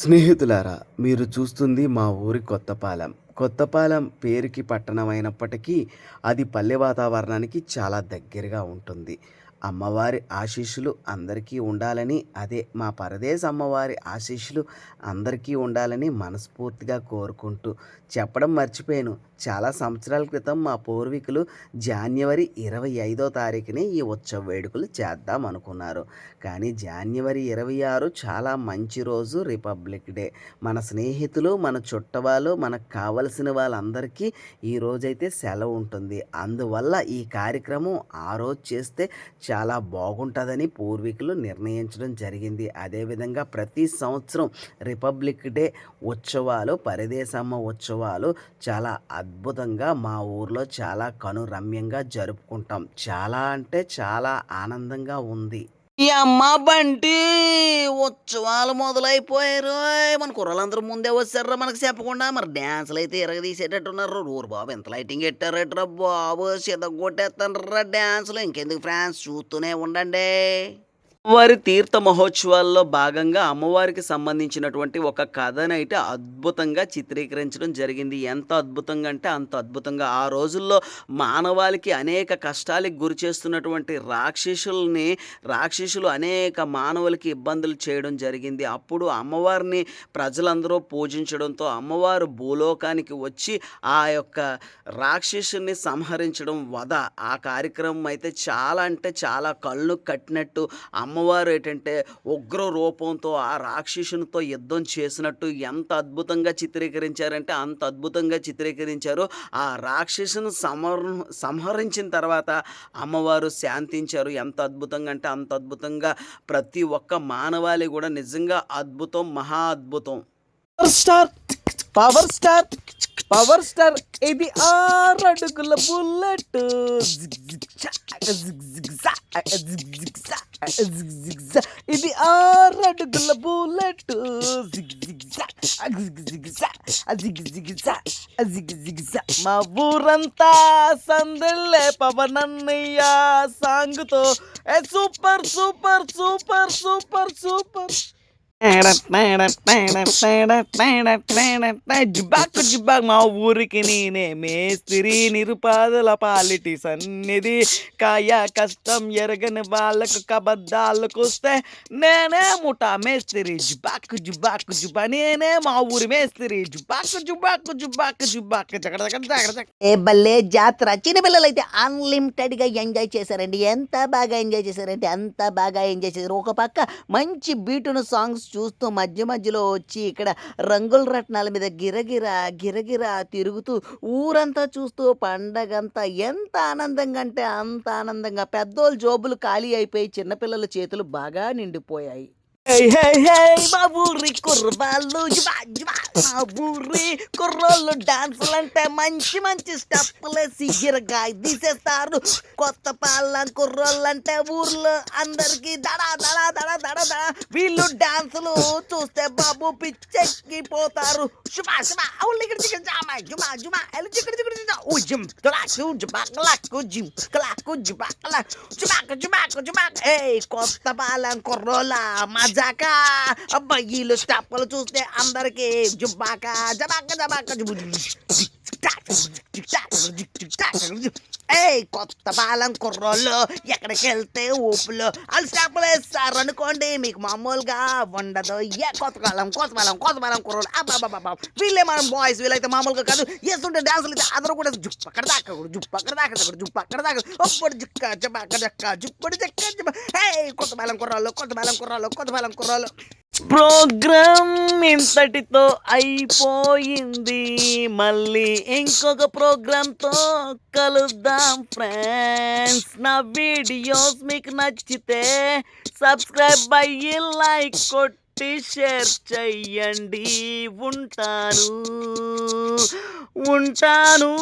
స్నేహితులారా మీరు చూస్తుంది మా ఊరి కొత్తపాలెం. కొత్తపాలెం పేరుకి పట్టణం అయినప్పటికీ అది పల్లె వాతావరణానికి చాలా దగ్గరగా ఉంటుంది. అమ్మవారి ఆశీస్సులు అందరికీ ఉండాలని అదే మా పరదేశ అమ్మవారి ఆశీస్సులు అందరికీ ఉండాలని మనస్ఫూర్తిగా కోరుకుంటూ చెప్పడం మర్చిపోయాను. చాలా సంవత్సరాల క్రితం మా పూర్వీకులు జాన్యువరి ఇరవై ఐదో తారీఖునే ఈ ఉత్సవ వేడుకలు చేద్దాం అనుకున్నారు. కానీ జాన్యువరి ఇరవై ఆరు చాలా మంచి రోజు రిపబ్లిక్ డే. మన స్నేహితులు మన చుట్టవాళ్ళు మనకు కావలసిన వాళ్ళందరికీ ఈ రోజైతే సెలవు ఉంటుంది. అందువల్ల ఈ కార్యక్రమం ఆ రోజు చేస్తే చాలా బాగుంటుందని పూర్వీకులు నిర్ణయించడం జరిగింది. అదేవిధంగా ప్రతి సంవత్సరం రిపబ్లిక్ డే ఉత్సవాలు పరిదేశమ్మ ఉత్సవాలు చాలా అద్భుతంగా మా ఊర్లో చాలా కనురమ్యంగా జరుపుకుంటాం. చాలా అంటే చాలా ఆనందంగా ఉంది. ఈ అమ్మ బంటి ఉత్సవాలు మొదలైపోయారు. మన కుర్రలందరూ ముందే వచ్చారా మనకు చెప్పకుండా. మరి డ్యాన్సులు అయితే ఎరగదీసేటట్టున్నారు ఊరు బాబు ఎంత లైటింగ్ పెట్టారట్రా బాబు. సిద్ధగొట్టేస్తానరా డ్యాన్సులు. ఇంకెందుకు ఫ్రాన్స్ చూస్తూనే ఉండండి. అమ్మవారి తీర్థ మహోత్సవాల్లో భాగంగా అమ్మవారికి సంబంధించినటువంటి ఒక కథనైతే అద్భుతంగా చిత్రీకరించడం జరిగింది. ఎంత అద్భుతంగా అంటే అంత అద్భుతంగా. ఆ రోజుల్లో మానవాళికి అనేక కష్టాలకు గురి చేస్తున్నటువంటి రాక్షసుల్ని రాక్షసులు అనేక మానవులకి ఇబ్బందులు చేయడం జరిగింది. అప్పుడు అమ్మవారిని ప్రజలందరూ పూజించడంతో అమ్మవారు భూలోకానికి వచ్చి ఆ యొక్క రాక్షసుని సంహరించడం వధ. ఆ కార్యక్రమం అయితే చాలా అంటే చాలా కళ్ళు కట్టినట్టు అమ్మవారు ఏంటంటే ఉగ్ర రూపంతో ఆ రాక్షసునితో యుద్ధం చేసినట్టు ఎంత అద్భుతంగా చిత్రీకరించారంటే అంత అద్భుతంగా చిత్రీకరించారు ఆ రాక్షసును సమర్ సంహరించిన తర్వాత అమ్మవారు శాంతించారు ఎంత అద్భుతంగా అంటే అంత అద్భుతంగా ప్రతి ఒక్క మానవాళి కూడా నిజంగా అద్భుతం మహా అద్భుతం power star power star power star ఇది ఆరు అడుగుల బుల్లెట్ ఇది ఆరు అడుగుల బుల్లెట్ మా ఊరంతా సందళ్ళే పవనన్నయ్య సాంగుతో ఏ super super super super super జుబాకు జుబాక్ మా ఊరికి నేనే మేస్త్రి నిరుపాదుల పాలిటి సన్నిధి కాయ కష్టం ఎరగని వాళ్ళకు కబద్దాలకు వస్తే నేనే ముఠా మేస్త్రి. జుబాకు జుబాకు జుబా నేనే మా ఊరి మేస్త్రి. జుబాకు జుబాకు జుబాకు జుబాకు జగడ జగడ జగడ జగడ ఏ జాతర. చిన్నపిల్లలు అయితే అన్లిమిటెడ్గా ఎంజాయ్ చేశారండి. ఎంత బాగా ఎంజాయ్ చేశారంటే అంత బాగా ఎంజాయ్ చేశారు. ఒక పక్క మంచి బీటును సాంగ్స్ చూస్తూ మధ్య మధ్యలో వచ్చి ఇక్కడ రంగుల రత్నాల మీద గిరగిర గిరగిర తిరుగుతూ ఊరంతా చూస్తూ పండగంతా ఎంత ఆనందంగా అంటే అంత ఆనందంగా. పెద్దోళ్ళు జోబులు ఖాళీ అయిపోయి చిన్నపిల్లల చేతులు బాగా నిండిపోయాయి. మా ఊరి కుర్రవాళ్ళు మా ఊరి కుర్రోళ్ళు డాన్సులు అంటే మంచి మంచి స్టెప్పులేసి గిరగా తీసేస్తారు. కొత్త పాల కుర్రోళ్ళు అంటే ఊర్లో అందరికి దడా దడా వీళ్ళు చూస్తే బాబు పిచ్చెక్కిపోతారు శుభా శుభా అవును ఇక్కడ చికెన్ జామా జుమా జుమా ఎల్ చికెన్ చికెన్ జుమా ఓ జిమ్ క్లాకు జుబా కలాకు జిమ్ క్లాకు జుబా క్లాక్ జుబాకు జుబాకు జుబాకు ఏయ్ కొత్త బాలం కుర్రోళ్ళ మజాక అబ్బాయిలు స్టాప్లు చూస్తే అందరికి జుబాక జబాక జబాక జుబు ఏయ్ కొత్త బాలం కుర్రోళ్ళు ఎక్కడికి వెళ్తే ఊపులు. వాళ్ళు స్టెప్పులు అనుకోండి మీకు మామూలుగా ఉండదు. ఏ కొత్త కాలం కొత్త బలం కొత్త బలం కుర్రోళ్ళు. అబ్బాబాబా వీళ్ళే మనం బాయ్స్ వీళ్ళైతే మామూలుగా కాదు. వేస్తుంటే డాన్సులు అయితే అందరూ కూడా జుప్పు అక్కడ దాకా కూడా జుప్పు అక్కడ దాకా కూడా జుప్పు అక్కడ దాకా. ఒప్పుడు జిక్క అక్కడ జక్క జుప్పుడు జక్క జబ హే కొత్త బలం కుర్రాళ్ళు కొత్త బలం కుర్రాళ్ళు కొత్త బలం కుర్రాళ్ళు. ప్రోగ్రామ్ ఇంతటితో అయిపోయింది. మళ్ళీ ఇంకొక ప్రోగ్రామ్తో కలుద్దాం ఫ్రెండ్స్. నా వీడియోస్ మీకు నచ్చితే సబ్స్క్రైబ్ అయ్యి లైక్ కొట్టి షేర్ చెయ్యండి. ఉంటాను. ఉంటాను.